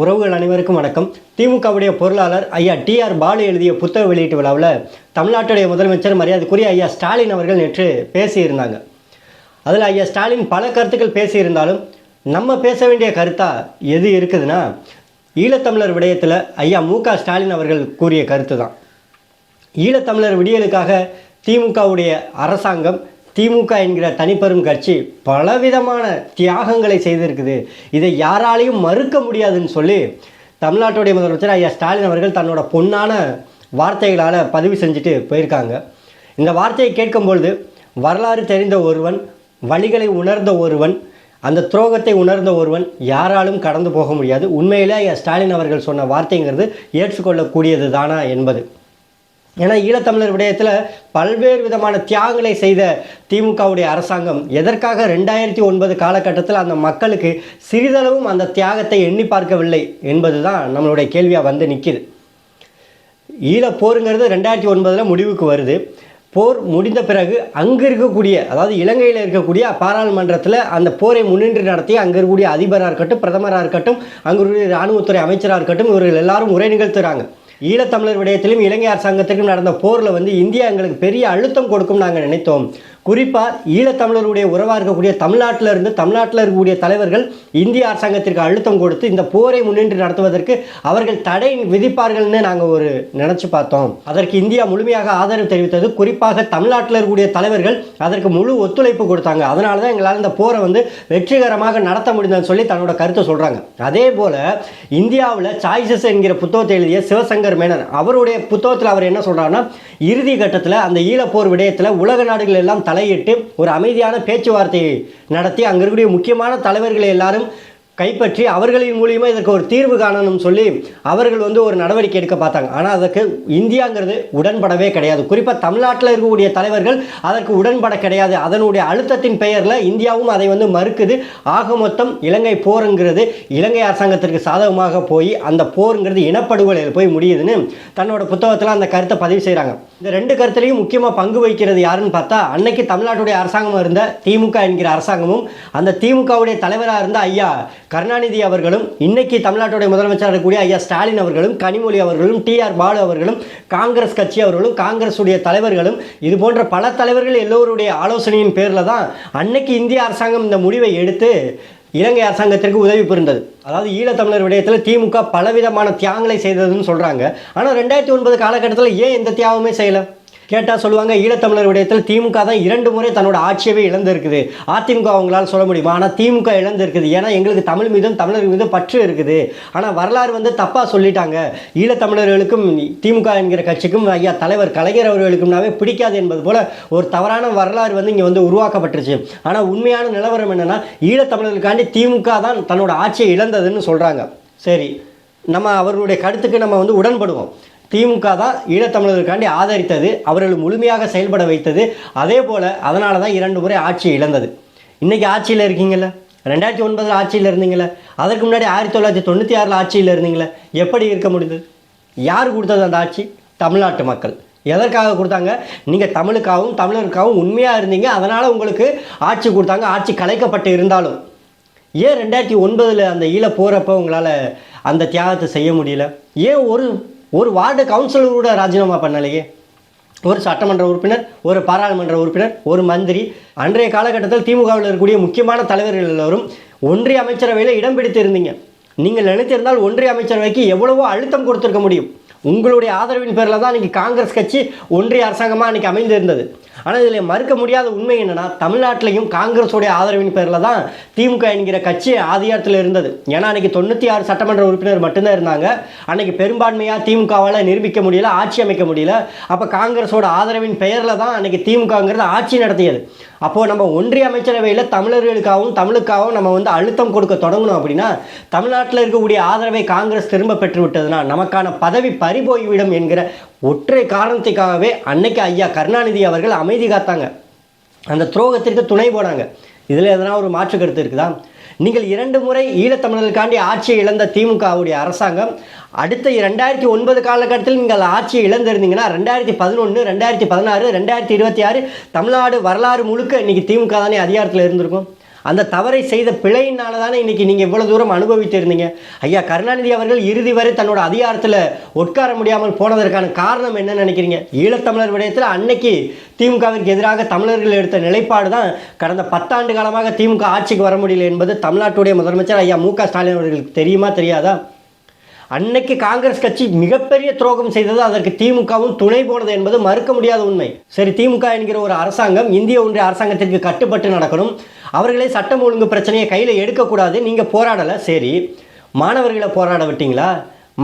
உறவுகள் அனைவருக்கும் வணக்கம். திமுகவுடைய பொருளாளர் ஐயா டிஆர் பாலு எழுதிய புத்தக வெளியீட்டு விழாவில் தமிழ்நாட்டுடைய முதலமைச்சர் மரியாதைக்குரிய ஐயா ஸ்டாலின் அவர்கள் நேற்று பேசியிருந்தாங்க. அதில் ஐயா ஸ்டாலின் பல கருத்துக்கள் பேசியிருந்தாலும் நம்ம பேச வேண்டிய கருத்தா எது இருக்குதுன்னா ஈழத்தமிழர் விடயத்தில் ஐயா மு ஸ்டாலின் அவர்கள் கூறிய கருத்து தான் ஈழத்தமிழர் விடியலுக்காக திமுகவுடைய அரசாங்கம் திமுக என்கிற தனிப்பெரும் கட்சி பலவிதமான தியாகங்களை செய்திருக்குது. இதை யாராலையும் மறுக்க முடியாதுன்னு சொல்லி தமிழ்நாட்டுடைய முதலமைச்சர் ஐயா ஸ்டாலின் அவர்கள் தன்னோட பொன்னான வார்த்தைகளால் பதிவு செஞ்சுட்டு போயிருக்காங்க. இந்த வார்த்தையை கேட்கும்பொழுது வரலாறு தெரிந்த ஒருவன் வழிகளை உணர்ந்த ஒருவன் அந்த துரோகத்தை உணர்ந்த ஒருவன் யாராலும் கடந்து போக முடியாது. உண்மையிலே ஐயா ஸ்டாலின் அவர்கள் சொன்ன வார்த்தைங்கிறது ஏற்றுக்கொள்ளக்கூடியது தானா என்பது. ஏன்னா ஈழத்தமிழர் விடயத்தில் பல்வேறு விதமான தியாகங்களை செய்த திமுகவுடைய அரசாங்கம் எதற்காக ரெண்டாயிரத்தி ஒன்பது காலகட்டத்தில் அந்த மக்களுக்கு சிறிதளவும் அந்த தியாகத்தை எண்ணி பார்க்கவில்லை என்பது தான் நம்மளுடைய கேள்வியாக வந்து நிற்கிது ஈழப்போருங்கிறது ரெண்டாயிரத்தி ஒன்பதில் முடிவுக்கு வருது. போர் முடிந்த பிறகு அங்கே இருக்கக்கூடிய அதாவது இலங்கையில் இருக்கக்கூடிய பாராளுமன்றத்தில் அந்த போரை முன்னின்று நடத்தி அங்கே இருக்கக்கூடிய அதிபராக இருக்கட்டும் பிரதமராக இருக்கட்டும் அங்கே இருக்கக்கூடிய இராணுவத்துறை அமைச்சராக இருக்கட்டும் இவர்கள் எல்லாரும் உரை நிகழ்த்துகிறாங்க ஈழத்தமிழர் விடயத்திலும் இலங்கை அரசாங்கத்திற்கும் நடந்த போரில் வந்து இந்தியா எங்களுக்கு பெரிய அழுத்தம் கொடுக்கும் நாங்கள் நினைத்தோம். குறிப்பாக ஈழத்தமிழருடைய உறவாக இருக்கக்கூடிய தமிழ்நாட்டில் இருந்து தமிழ்நாட்டில் இருக்கக்கூடிய தலைவர்கள் இந்திய அரசாங்கத்திற்கு அழுத்தம் கொடுத்து இந்த போரை முன்னின்று நடத்துவதற்கு அவர்கள் தடை விதிப்பார்கள்னு நாங்கள் ஒரு நினச்சி பார்த்தோம். அதற்கு இந்தியா முழுமையாக ஆதரவு தெரிவித்தது. குறிப்பாக தமிழ்நாட்டில் இருக்கக்கூடிய தலைவர்கள் அதற்கு முழு ஒத்துழைப்பு கொடுத்தாங்க. அதனால தான் எங்களால் இந்த போரை வந்து வெற்றிகரமாக நடத்த முடிந்ததுன்னு சொல்லி தன்னோட கருத்தை சொல்கிறாங்க அதே போல் இந்தியாவில் சாய்ஸஸ் என்கிற புத்தகத்தை எழுதிய சிவசங்கர் மேனன் அவருடைய புத்தகத்தில் அவர் என்ன சொல்கிறாருன்னா இறுதி கட்டத்தில் அந்த ஈழப்போர் விடயத்தில் உலக நாடுகள் எல்லாம் தலையிட்டு ஒரு அமைதியான பேச்சுவார்த்தையை நடத்தி அங்கே இருக்கக்கூடிய முக்கியமான தலைவர்களை எல்லாரும் கைப்பற்றி அவர்களின் மூலியமாக இதற்கு ஒரு தீர்வு காணணும்னு சொல்லி அவர்கள் வந்து ஒரு நடவடிக்கை எடுக்க பார்த்தாங்க. ஆனால் அதற்கு இந்தியாங்கிறது உடன்படவே கிடையாது. குறிப்பாக தமிழ்நாட்டில் இருக்கக்கூடிய தலைவர்கள் அதற்கு உடன்பட கிடையாது. அதனுடைய அழுத்தத்தின் பெயரில் இந்தியாவும் அதை வந்து மறுக்குது. ஆக மொத்தம் இலங்கை போருங்கிறது இலங்கை அரசாங்கத்திற்கு சாதகமாக போய் அந்த போருங்கிறது இனப்படுகொலையில் போய் முடியுதுன்னு தன்னோட புத்தகத்தில் அந்த கருத்தை பதிவு செய்கிறாங்க இந்த ரெண்டு கருத்துலையும் முக்கியமாக பங்கு வகிக்கிறது யாருன்னு பார்த்தா அன்னைக்கு தமிழ்நாட்டுடைய அரசாங்கம் இருந்த திமுக என்கிற அரசாங்கமும் அந்த திமுகவுடைய தலைவராக இருந்த ஐயா கருணாநிதி அவர்களும் இன்னைக்கு தமிழ்நாட்டுடைய முதலமைச்சராக இருக்கக்கூடிய ஐயா ஸ்டாலின் அவர்களும் கனிமொழி அவர்களும் டிஆர் பாலு அவர்களும் காங்கிரஸ் கட்சி அவர்களும் காங்கிரஸுடைய தலைவர்களும் இது போன்ற பல தலைவர்கள் எல்லோருடைய ஆலோசனையின் பேரில் தான் அன்னைக்கு இந்திய அரசாங்கம் இந்த முடிவை எடுத்து இலங்கை அரசாங்கத்திற்கு உதவி புரிந்தது. அதாவது ஈழத்தமிழர் விடயத்தில் திமுக பலவிதமான தியாகங்களை செய்ததுன்னு சொல்கிறாங்க ஆனால் ரெண்டாயிரத்தி ஒன்பது காலகட்டத்தில் ஏன் எந்த தியாகமே செய்யலை? கேட்டால் சொல்லுவாங்க ஈழத்தமிழர் விடயத்தில் திமுக தான் இரண்டு முறை தன்னோட ஆட்சியவே இழந்திருக்குது. அதிமுக அவங்களால சொல்ல முடியுமா? ஆனால் திமுக இழந்திருக்குது. ஏன்னா எங்களுக்கு தமிழ் மீதும் தமிழர் மீதும் பற்று இருக்குது. ஆனால் வரலாறு வந்து தப்பாக சொல்லிட்டாங்க. ஈழத்தமிழர்களுக்கும் திமுக என்கிற கட்சிக்கும் ஐயா தலைவர் கலைஞர் அவர்களுக்கும்னாவே பிடிக்காது என்பது போல ஒரு தவறான வரலாறு வந்து இங்கே வந்து உருவாக்கப்பட்டுருச்சு. ஆனால் உண்மையான நிலவரம் என்னென்னா ஈழத்தமிழர்களுக்காண்டி திமுக தான் தன்னோட ஆட்சியை இழந்ததுன்னு சொல்கிறாங்க சரி நம்ம அவர்களுடைய கருத்துக்கு நம்ம வந்து உடன்படுவோம். திமுக தான் ஈழத்தமிழர்களுக்காண்டி ஆதரித்தது அவர்கள் முழுமையாக செயல்பட வைத்தது. அதே போல் அதனால தான் இரண்டு முறை ஆட்சி இழந்தது. இன்றைக்கி ஆட்சியில் இருக்கீங்கல்ல? ரெண்டாயிரத்தி ஒன்பதில் ஆட்சியில் இருந்தீங்களே அதற்கு முன்னாடி ஆயிரத்தி தொள்ளாயிரத்தி தொண்ணூற்றி ஆறில் ஆட்சியில் இருந்தீங்களே எப்படி இருக்க முடிந்தது? யார் கொடுத்தது அந்த ஆட்சி? தமிழ்நாட்டு மக்கள். எதற்காக கொடுத்தாங்க? நீங்கள் தமிழுக்காகவும் தமிழருக்காகவும் உண்மையாக இருந்தீங்க. அதனால் உங்களுக்கு ஆட்சி கொடுத்தாங்க. ஆட்சி கலைக்கப்பட்டு இருந்தாலும். ஏன் ரெண்டாயிரத்தி ஒன்பதில் அந்த ஈழ போகிறப்ப உங்களால் அந்த தியாகத்தை செய்ய முடியல? ஏன் ஒரு ஒரு வார்டு கவுன்சிலர் கூட ராஜினாமா பண்ணலையே. ஒரு சட்டமன்ற உறுப்பினர் ஒரு பாராளுமன்ற உறுப்பினர் ஒரு மந்திரி. அன்றைய காலகட்டத்தில் திமுகவில் இருக்கக்கூடிய முக்கியமான தலைவர்கள் எல்லோரும் ஒன்றிய அமைச்சரவையில் இடம் பிடித்து இருந்தீங்க நீங்கள் நினைத்திருந்தால் ஒன்றிய அமைச்சரவைக்கு எவ்வளவோ அழுத்தம் கொடுத்துருக்க முடியும். உங்களுடைய ஆதரவின் பேரில் தான் இன்றைக்கி காங்கிரஸ் கட்சி ஒன்றிய அரசாங்கமாக அன்றைக்கி அமைந்திருந்தது. ஆனால் இதில் மறுக்க முடியாத உண்மை என்னென்னா தமிழ்நாட்டிலையும் காங்கிரஸுடைய ஆதரவின் பேரில் தான் திமுக என்கிற கட்சி ஆதியாரத்தில் இருந்தது. ஏன்னா அன்றைக்கி தொண்ணூற்றி ஆறு சட்டமன்ற உறுப்பினர் மட்டும்தான் இருந்தாங்க. அன்றைக்கி பெரும்பான்மையாக திமுகவால் நிரூபிக்க முடியல ஆட்சி அமைக்க முடியல. அப்போ காங்கிரஸோட ஆதரவின் பெயரில் தான் அன்றைக்கி திமுகங்கிறது ஆட்சி நடத்தியது. அப்போது நம்ம ஒன்றிய அமைச்சரவையில் தமிழர்களுக்காகவும் தமிழுக்காகவும் நம்ம வந்து அழுத்தம் கொடுக்க தொடங்கணும் அப்படின்னா தமிழ்நாட்டில் இருக்கக்கூடிய ஆதரவை காங்கிரஸ் திரும்ப பெற்று விட்டதுன்னா நமக்கான பதவி பறிபோய்விடும் என்கிற ஒற்றை காரணத்துக்காகவே அன்னைக்கு ஐயா கருணாநிதி அவர்கள் அமைதி காத்தாங்க. அந்த துரோகத்திற்கு துணை போனாங்க. இதில் எதனா ஒரு மாற்று கருத்து இருக்குதா? நீங்கள் இரண்டு முறை ஈழத்தமிழர்களுக்காண்டி ஆட்சியை இழந்த திமுகவுடைய அரசாங்கம் அடுத்த ரெண்டாயிரத்தி ஒன்பது காலகட்டத்தில் நீங்கள் ஆட்சியை இழந்திருந்தீங்கன்னா ரெண்டாயிரத்தி பதினொன்று ரெண்டாயிரத்தி பதினாறு ரெண்டாயிரத்தி இருபத்தி ஆறு தமிழ்நாடு வரலாறு முழுக்க இன்றைக்கி திமுக தானே அதிகாரத்தில் இருந்திருக்கும்? அந்த தவறை செய்த பிழையினால தானே இன்றைக்கி நீங்கள் இவ்வளோ தூரம் அனுபவித்திருந்தீங்க ஐயா கருணாநிதி அவர்கள் இறுதி வரை தன்னோட அதிகாரத்தில் உட்கார முடியாமல் போனதற்கான காரணம் என்னன்னு நினைக்கிறீங்க? ஈழத்தமிழர் விடயத்தில் அன்னைக்கு திமுகவிற்கு எதிராக தமிழர்கள் எடுத்த நிலைப்பாடு தான் கடந்த பத்தாண்டு காலமாக திமுக ஆட்சிக்கு வர முடியல என்பது தமிழ்நாட்டுடைய முதலமைச்சர் ஐயா மு க ஸ்டாலின் அவர்களுக்கு தெரியுமா தெரியாதா? அன்னைக்கு காங்கிரஸ் கட்சி மிகப்பெரிய துரோகம் செய்தது அதற்கு திமுகவும் துணை போனது என்பது மறுக்க முடியாத உண்மை. சரி திமுக என்கிற ஒரு அரசாங்கம் இந்திய ஒன்றிய அரசாங்கத்திற்கு கட்டுப்பட்டு நடக்கணும். அவர்களே சட்டம் ஒழுங்கு பிரச்சனையை கையில் எடுக்கக்கூடாது. நீங்கள் போராடலை. சரி மாணவர்களை போராட விட்டீங்களா?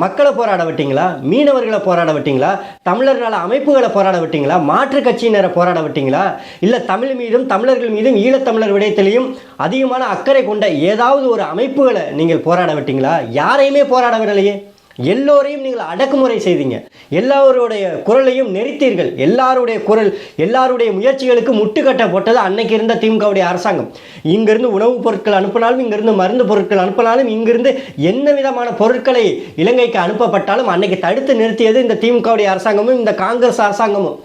மக்களை போராட விட்டீங்களா? மீனவர்களை போராட விட்டீங்களா? தமிழர் நல அமைப்புகளை போராட விட்டீங்களா? மாற்று கட்சியினரை போராட விட்டீங்களா? இல்லை தமிழ் மீதும் தமிழர்கள் மீதும் ஈழத்தமிழர் விடயத்திலையும் அதிகமான அக்கறை கொண்ட ஏதாவது ஒரு அமைப்புகளை நீங்கள் போராட விட்டீங்களா? யாரையுமே போராட விடலையே எல்லோரையும் நீங்கள் அடக்குமுறை செய்தீங்க. எல்லாருடைய குரலையும் நெறித்தீர்கள் எல்லாருடைய குரல் எல்லாருடைய முயற்சிகளுக்கு முட்டுக்கட்டை போட்டது அன்னைக்கு இருந்த திமுகவுடைய அரசாங்கம். இங்கிருந்து உணவுப் பொருட்கள் அனுப்பினாலும் இங்கிருந்து மருந்து பொருட்கள் அனுப்பினாலும் இங்கிருந்து என்ன விதமான பொருட்களை இலங்கைக்கு அனுப்பப்பட்டாலும் அன்னைக்கு தடுத்து நிறுத்தியது இந்த திமுகவுடைய அரசாங்கமும் இந்த காங்கிரஸ் அரசாங்கமும்.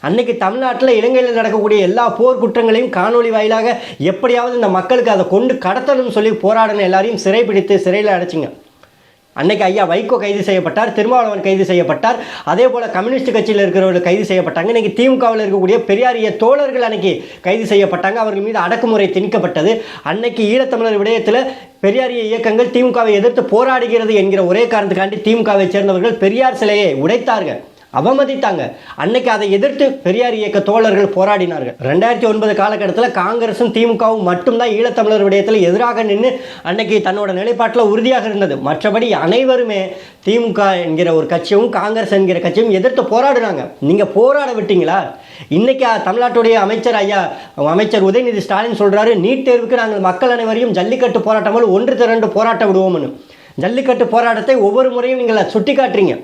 அன்னைக்கு தமிழ்நாட்டில் இலங்கையில் நடக்கக்கூடிய எல்லா போர் குற்றங்களையும் காணொளி வாயிலாக எப்படியாவது இந்த மக்களுக்கு அதை கொண்டு கடத்தணும்னு சொல்லி போராடின எல்லாரையும் சிறைபிடித்து சிறையில் அடைச்சிங்க. அன்னைக்கு ஐயா வைகோ கைது செய்யப்பட்டார் திருமாவளவன் கைது செய்யப்பட்டார். அதே போல் கம்யூனிஸ்ட் கட்சியில் இருக்கிறவர்கள் கைது செய்யப்பட்டாங்க. இன்னைக்கு திமுகவில் இருக்கக்கூடிய பெரியாரிய தோழர்கள் அன்னைக்கு கைது செய்யப்பட்டாங்க. அவர்கள் மீது அடக்குமுறை திணிக்கப்பட்டது. அன்னைக்கு ஈழத்தமிழர் விடயத்தில் பெரியாரிய இயக்கங்கள் திமுகவை எதிர்த்து போராடுகிறது என்கிற ஒரே காரணத்துக்காண்டி திமுகவை சேர்ந்தவர்கள் பெரியார் சிலையை உடைத்தார்கள். அவமதித்தாங்க. அன்னைக்கு அதை எதிர்த்து பெரியார் இயக்க தோழர்கள் போராடினார்கள். ரெண்டாயிரத்தி ஒன்பது காலகட்டத்தில் காங்கிரஸும் திமுகவும் மட்டும்தான் ஈழத்தமிழர் விடயத்தில் எதிராக நின்று அன்னைக்கு தன்னோட நிலைப்பாட்டில் உறுதியாக இருந்தது. மற்றபடி அனைவருமே திமுக என்கிற ஒரு கட்சியும் காங்கிரஸ் என்கிற கட்சியும் எதிர்த்து போராடினாங்க நீங்கள் போராட விட்டீங்களா? இன்னைக்கு தமிழ்நாட்டுடைய அமைச்சர் ஐயா அமைச்சர் உதயநிதி ஸ்டாலின் சொல்றாரு நீட் தேர்வுக்கு நாங்கள் மக்கள் அனைவரையும் ஜல்லிக்கட்டு போராட்டம் ஒன்று திரண்டு போராட்டம் விடுவோம்னு. ஜல்லிக்கட்டு போராட்டத்தை ஒவ்வொரு முறையும் நீங்கள் சுட்டி காட்டுறீங்க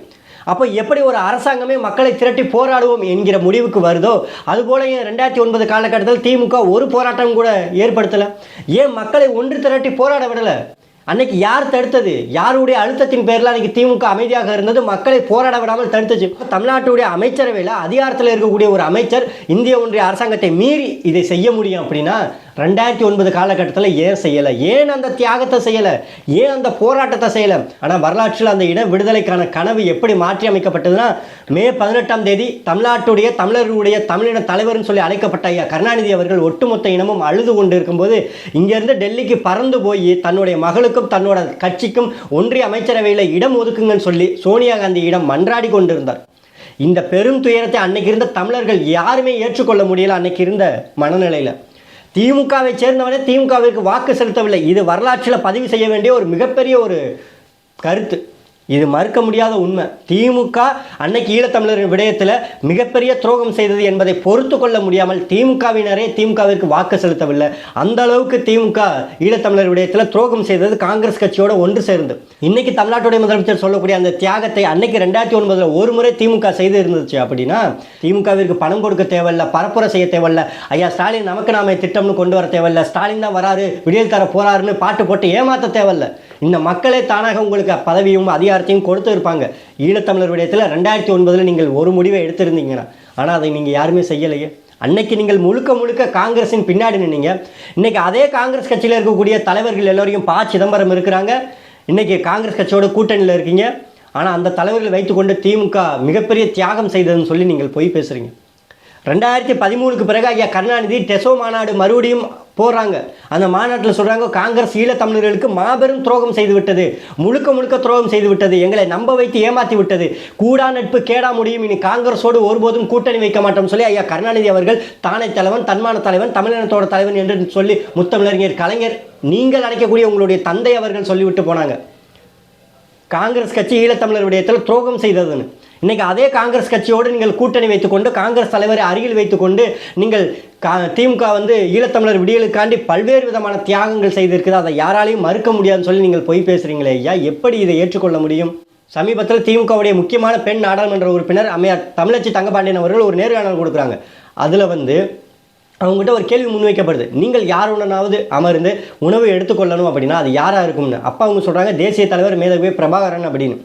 அப்போ எப்படி ஒரு அரசாங்கமே மக்களை திரட்டி போராடுவோம் என்கிற முடிவுக்கு வருதோ அதுபோல ஏன் ரெண்டாயிரத்தி ஒன்பது காலகட்டத்தில் திமுக ஒரு போராட்டம் கூட ஏற்படுத்தலை. ஏன் மக்களை ஒன்று திரட்டி போராட விடலை? அன்னைக்கு யார் தடுத்தது? யாருடைய அழுத்தத்தின் பேரில் அன்னைக்கு திமுக அமைதியாக இருந்தது? மக்களை போராட விடாமல் தடுத்துச்சு. தமிழ்நாட்டுடைய அமைச்சரவையில் அதிகாரத்தில் இருக்கக்கூடிய ஒரு அமைச்சர் இந்திய ஒன்றிய அரசாங்கத்தை மீறி இதை செய்ய முடியும் அப்படின்னா ரெண்டாயிரத்தி ஒன்பது காலகட்டத்தில் ஏன் செய்யலை? ஏன் அந்த தியாகத்தை செய்யலை? ஏன் அந்த போராட்டத்தை செய்யலை? ஆனால் வரலாற்றில் அந்த இன விடுதலைக்கான கனவு எப்படி மாற்றி அமைக்கப்பட்டதுன்னா மே பதினெட்டாம் தேதி தமிழ்நாட்டுடைய தமிழர்களுடைய தமிழின தலைவர்னு சொல்லி அழைக்கப்பட்ட ஐயா கருணாநிதி அவர்கள் ஒட்டுமொத்த இனமும் அழுது கொண்டு இருக்கும்போது இங்கேருந்து டெல்லிக்கு பறந்து போய் தன்னுடைய மகளுக்கும் தன்னோட கட்சிக்கும் ஒன்றிய அமைச்சரவையில் இடம் ஒதுக்குங்கன்னு சொல்லி சோனியா காந்தியிடம் மன்றாடி கொண்டிருந்தார். இந்த பெரும் துயரத்தை அன்னைக்கு இருந்த தமிழர்கள் யாருமே ஏற்றுக்கொள்ள முடியல அன்னைக்கு இருந்த மனநிலையில். திமுகவை சேர்ந்தவனே திமுகவிற்கு வாக்கு செலுத்தவில்லை. இது வரலாற்றில் பதிவு செய்ய வேண்டிய ஒரு மிகப்பெரிய ஒரு கருத்து. இது மறுக்க முடியாத உண்மை. திமுக அன்னைக்கு ஈழத்தமிழரின் விடயத்தில் மிகப்பெரிய துரோகம் செய்தது என்பதை பொறுத்து கொள்ள முடியாமல் திமுகவினரே திமுகவிற்கு வாக்கு செலுத்தவில்லை. அந்த அளவுக்கு திமுக ஈழத்தமிழர் விடயத்தில் துரோகம் செய்தது காங்கிரஸ் கட்சியோட ஒன்று சேர்ந்து. இன்னைக்கு தமிழ்நாட்டுடைய முதலமைச்சர் சொல்லக்கூடிய அந்த தியாகத்தை அன்னைக்கு ரெண்டாயிரத்தி ஒன்பதுல ஒரு முறை திமுக செய்து இருந்துச்சு அப்படின்னா திமுகவிற்கு பணம் கொடுக்க தேவையில்ல பரப்புரை செய்ய தேவையில்ல ஐயா ஸ்டாலின் நமக்கு நாம திட்டம்னு கொண்டு வர தேவையில்லை ஸ்டாலின் தான் வராரு விடியல் தர போறாருன்னு பாட்டு போட்டு ஏமாத்த தேவையில்ல. இந்த மக்களே தானாக உங்களுக்கு பதவியும் அதிகாரத்தையும் கொடுத்து இருப்பாங்க. ஈழத்தமிழர் விடயத்தில் ரெண்டாயிரத்தி ஒன்பதில் நீங்கள் ஒரு முடிவை எடுத்திருந்தீங்கன்னா ஆனால் அதை நீங்கள் யாருமே செய்யலையே. அன்னைக்கு நீங்கள் முழுக்க முழுக்க காங்கிரஸின் பின்னாடி நின்னீங்க. இன்னைக்கு அதே காங்கிரஸ் கட்சியில் இருக்கக்கூடிய தலைவர்கள் எல்லோரையும் ப. சிதம்பரம் இருக்கிறாங்க. இன்னைக்கு காங்கிரஸ் கட்சியோட கூட்டணியில் இருக்கீங்க. ஆனால் அந்த தலைவர்கள் வைத்துக்கொண்டு திமுக மிகப்பெரிய தியாகம் செய்ததுன்னு சொல்லி நீங்கள் பொய் பேசுகிறீங்க ரெண்டாயிரத்தி பதிமூணுக்கு பிறகு ஐயா கருணாநிதி டெசோ மாநாடு மறுபடியும் போகிறாங்க அந்த மாநாட்டில் சொல்கிறாங்க காங்கிரஸ் ஈழத்தமிழர்களுக்கு மாபெரும் துரோகம் செய்து விட்டது. முழுக்க முழுக்க துரோகம் செய்து விட்டது. எங்களை நம்ப வைத்து ஏமாற்றி விட்டது. கூடா நட்பு கேடா முடியும். இனி காங்கிரஸோடு ஒருபோதும் கூட்டணி வைக்க மாட்டோம் சொல்லி ஐயா கருணாநிதி அவர்கள் தானே தலைவன் தன்மான தலைவன் தமிழினத்தோட தலைவன் என்று சொல்லி முத்தமிழறிஞர் கலைஞர் நீங்கள் அழைக்கக்கூடிய உங்களுடைய தந்தை அவர்கள் சொல்லிவிட்டு போனாங்க. காங்கிரஸ் கட்சி ஈழத்தமிழர் விடயத்தில் துரோகம் செய்ததுன்னு. இன்றைக்கி அதே காங்கிரஸ் கட்சியோடு நீங்கள் கூட்டணி வைத்துக்கொண்டு காங்கிரஸ் தலைவரை அருகில் வைத்துக்கொண்டு நீங்கள் கா திமுக வந்து ஈழத்தமிழர் விடியலுக்காண்டி பல்வேறு விதமான தியாகங்கள் செய்திருக்குது. அதை யாராலையும் மறுக்க முடியாதுன்னு சொல்லி நீங்கள் பொய் பேசுகிறீங்களே ஐயா. எப்படி இதை ஏற்றுக்கொள்ள முடியும்? சமீபத்தில் திமுகவுடைய முக்கியமான பெண் நாடாளுமன்ற உறுப்பினர் அம்மையார் தமிழச்சி தங்கபாண்டியன் அவர்கள் ஒரு நேர்காணல் கொடுக்குறாங்க. அதில் வந்து அவங்ககிட்ட ஒரு கேள்வி முன்வைக்கப்படுது. நீங்கள் யாருடனாவது அமர்ந்து உணவு எடுத்துக்கொள்ளணும் அப்படின்னா அது யாராக இருக்கும்னு. அப்போ அவங்க சொல்கிறாங்க தேசிய தலைவர் மேதவி பிரபாகரன் அப்படின்னு.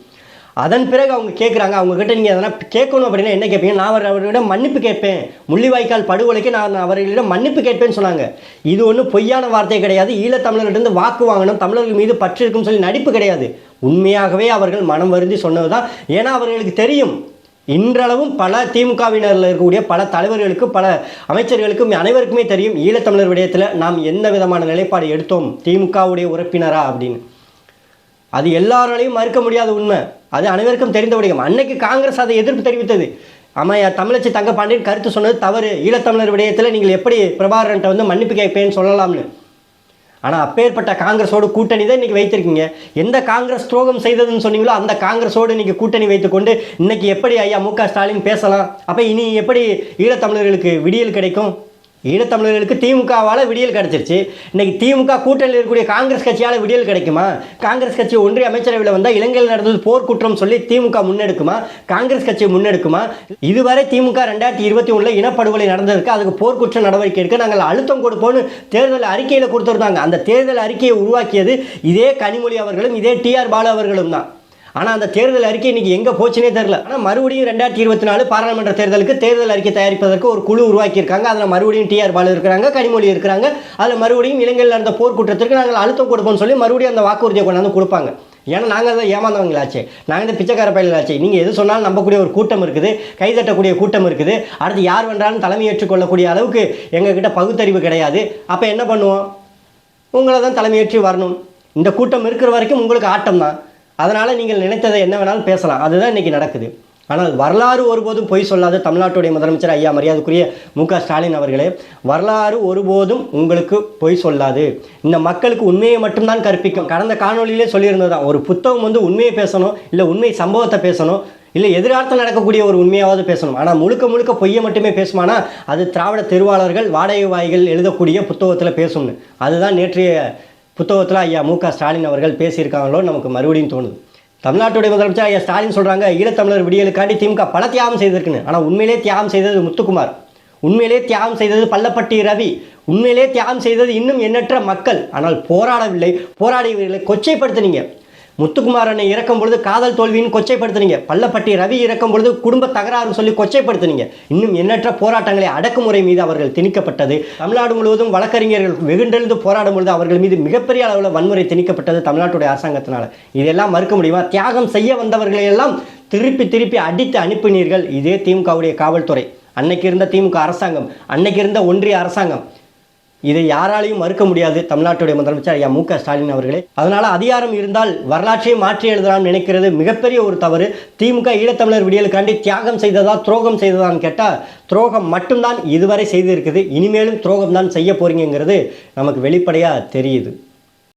அதன் பிறகு அவங்க கேட்குறாங்க அவங்கக்கிட்ட நீங்கள் எதனா கேட்கணும் அப்படின்னா என்ன கேட்பீங்க நான் அவர் அவர்களிடம் மன்னிப்பு கேட்பேன். முள்ளிவாய்க்கால் படுகொலைக்கு நான் அவர்களிடம் மன்னிப்பு கேட்பேன்னு சொன்னாங்க. இது ஒன்றும் பொய்யான வார்த்தை கிடையாது. ஈழத்தமிழர்கிட்ட வாக்கு வாங்கணும். தமிழர்கள் மீது பற்று இருக்குன்னு சொல்லி நடிப்பு கிடையாது. உண்மையாகவே அவர்கள் மனம் வருந்தி சொன்னது தான் ஏன்னா அவர்களுக்கு தெரியும் இன்றளவும் பல திமுகவினரில் இருக்கக்கூடிய பல தலைவர்களுக்கு பல அமைச்சர்களுக்கும் அனைவருக்குமே தெரியும் ஈழத்தமிழர் விடயத்தில் நாம் எந்த விதமான நிலைப்பாடு எடுத்தோம்? திமுகவுடைய உறுப்பினரா அப்படின்னு. அது எல்லாராலையும் மறுக்க முடியாத உண்மை. அது அனைவருக்கும் தெரிந்த விடயம். அன்னைக்கு காங்கிரஸ் அதை எதிர்ப்பு தெரிவித்தது. ஆமாம் தமிழச்சி தங்கப்பாண்டியன் கருத்து சொன்னது தவறு. ஈழத்தமிழர் விடயத்தில் நீங்கள் எப்படி பிரபாகரன்ட்ட வந்து மன்னிப்பு கேட்பேன்னு சொல்லலாம்னு. ஆனால் அப்பேற்பட்ட காங்கிரஸோடு கூட்டணி தான் இன்றைக்கி வைத்திருக்கீங்க. எந்த காங்கிரஸ் துரோகம் செய்ததுன்னு சொன்னீங்களோ அந்த காங்கிரஸோடு இன்றைக்கி கூட்டணி வைத்துக்கொண்டு இன்றைக்கி எப்படி ஐயா மு க ஸ்டாலின் பேசலாம்? அப்போ இனி எப்படி ஈழத்தமிழர்களுக்கு விடியல் கிடைக்கும்? ஈழத்தமிழர்களுக்கு திமுகவால் விடியல் கிடச்சிருச்சு. இன்றைக்கி திமுக கூட்டணியில் இருக்கக்கூடிய காங்கிரஸ் கட்சியால் விடியல் கிடைக்குமா? காங்கிரஸ் கட்சி ஒன்றிய அமைச்சரவையில் வந்தால் இலங்கையில் நடந்தது போர்க்குற்றம் சொல்லி திமுக முன்னெடுக்குமா? காங்கிரஸ் கட்சி முன்னெடுக்குமா? இதுவரை திமுக ரெண்டாயிரத்தி இருபத்தி ஒன்றில் இனப்படுகொலை நடந்ததுக்கு அதுக்கு போர்க்குற்ற நடவடிக்கை எடுக்க நாங்கள் அழுத்தம் கொடுப்போம்னு தேர்தல் அறிக்கையில் கொடுத்துருந்தாங்க. அந்த தேர்தல் அறிக்கையை உருவாக்கியது இதே கனிமொழி அவர்களும் இதே டிஆர் பாலு அவர்களும் தான். ஆனால் அந்த தேர்தல் அறிக்கை இன்றைக்கி எங்கே போச்சுனே தெரில ஆனால் மறுபடியும் ரெண்டாயிரத்தி இருபத்தி நாலு பாராளுமன்ற தேர்தலுக்கு தேர்தல் அறிக்கை தயாரிப்பதற்கு ஒரு குழு உருவாக்கியிருக்காங்க. அதில் மறுபடியும் டிஆர் பாலு இருக்கிறாங்க கனிமொழி இருக்கிறாங்க. அதில் மறுபடியும் இலங்கையில் நடந்த போர்க்குற்றத்திற்கு நாங்கள் அழுத்தம் கொடுப்போம்னு சொல்லி மறுபடியும் அந்த வாக்குறுதியை கொண்டாந்து கொடுப்பாங்க. ஏன்னா நாங்கள் தான் ஏமாந்தவங்களாச்சே. நாங்கள் தான் பிச்சைக்கார பயிலாச்சு. நீங்கள் எது சொன்னாலும் நம்பக்கூடிய ஒரு கூட்டம் இருக்குது. கைதட்டக்கூடிய கூட்டம் இருக்குது. அடுத்து யார் வென்றாலும் தலைமை ஏற்றுக்கொள்ளக்கூடிய அளவுக்கு எங்ககிட்ட பகுத்தறிவு கிடையாது. அப்போ என்ன பண்ணுவோம்? உங்களை தான் தலைமையேற்றி வரணும். இந்த கூட்டம் இருக்கிற வரைக்கும் உங்களுக்கு ஆட்டம் தான் அதனால் நீங்கள் நினைத்ததை என்ன வேணாலும் பேசலாம். அதுதான் இன்றைக்கி நடக்குது. ஆனால் வரலாறு ஒருபோதும் பொய் சொல்லாத தமிழ்நாட்டுடைய முதலமைச்சர் ஐயா மரியாதைக்குரிய மு க ஸ்டாலின் அவர்களே வரலாறு ஒருபோதும் உங்களுக்கு பொய் சொல்லாது. இந்த மக்களுக்கு உண்மையை மட்டும்தான் கற்பிக்கும். கடந்த காணொலியிலே சொல்லியிருந்தது தான் ஒரு புத்தகம் வந்து உண்மையை பேசணும் இல்லை உண்மை சம்பவத்தை பேசணும் இல்லை எதிர்காலத்தில் நடக்கக்கூடிய ஒரு உண்மையாவது பேசணும். ஆனால் முழுக்க முழுக்க பொய்யை மட்டுமே பேசுமானா அது திராவிட திருவாளர்கள் வாடகை வாய்கள் எழுதக்கூடிய புத்தகத்தில் பேசும்னு. அதுதான் நேற்றைய புத்தகத்தில் ஐயா மு க ஸ்டாலின் அவர்கள் பேசியிருக்காங்களோ நமக்கு மறுபடியும் தோணுது. தமிழ்நாட்டுடைய முதலமைச்சர் ஐயா ஸ்டாலின் சொல்கிறாங்க ஈழத்தமிழர் விடியலுக்காண்டி திமுக பல தியாகம் செய்திருக்குன்னு. ஆனால் உண்மையிலே தியாகம் செய்தது முத்துக்குமார். உண்மையிலே தியாகம் செய்தது பள்ளப்பட்டி ரவி. உண்மையிலே தியாகம் செய்தது இன்னும் எண்ணற்ற மக்கள். ஆனால் போராடவில்லை. போராடியவர்களை கொச்சைப்படுத்தினீங்க. முத்துக்குமாரனை இறக்கும் பொழுது காதல் தோல்வின்னு கொச்சைப்படுத்துனீங்க. பள்ளப்பட்டி ரவி இறக்கும் பொழுது குடும்ப தகராறுன்னு சொல்லி கொச்சைப்படுத்துனீங்க. இன்னும் எண்ணற்ற போராட்டங்களை அடக்குமுறை மீது அவர்கள் திணிக்கப்பட்டது. தமிழ்நாடு முழுவதும் வழக்கறிஞர்கள் வெகுண்டெழுந்து போராடும் பொழுது அவர்கள் மீது மிகப்பெரிய அளவில் வன்முறை திணிக்கப்பட்டது தமிழ்நாட்டுடைய அரசாங்கத்தினால். இதெல்லாம் மறுக்க முடியுமா? தியாகம் செய்ய வந்தவர்களை எல்லாம் திருப்பி திருப்பி அடித்து அனுப்பினீர்கள். இதே திமுகவுடைய காவல்துறை. அன்னைக்கு இருந்த திமுக அரசாங்கம் அன்னைக்கு இருந்த ஒன்றிய அரசாங்கம். இதை யாராலையும் மறுக்க முடியாது தமிழ்நாட்டுடைய முதலமைச்சர் ஐயா மு க ஸ்டாலின் அவர்களே. அதனால் அதிகாரம் இருந்தால் வரலாற்றை மாற்றி எழுதலாம் நினைக்கிறது மிகப்பெரிய ஒரு தவறு. திமுக ஈழத்தமிழர் விடியலுக்காண்டி தியாகம் செய்ததா துரோகம் செய்ததான்னு கேட்டால் துரோகம் மட்டும்தான் இதுவரை செய்திருக்குது. இனிமேலும் துரோகம் தான் செய்ய போறீங்கிறது நமக்கு வெளிப்படையாக தெரியுது.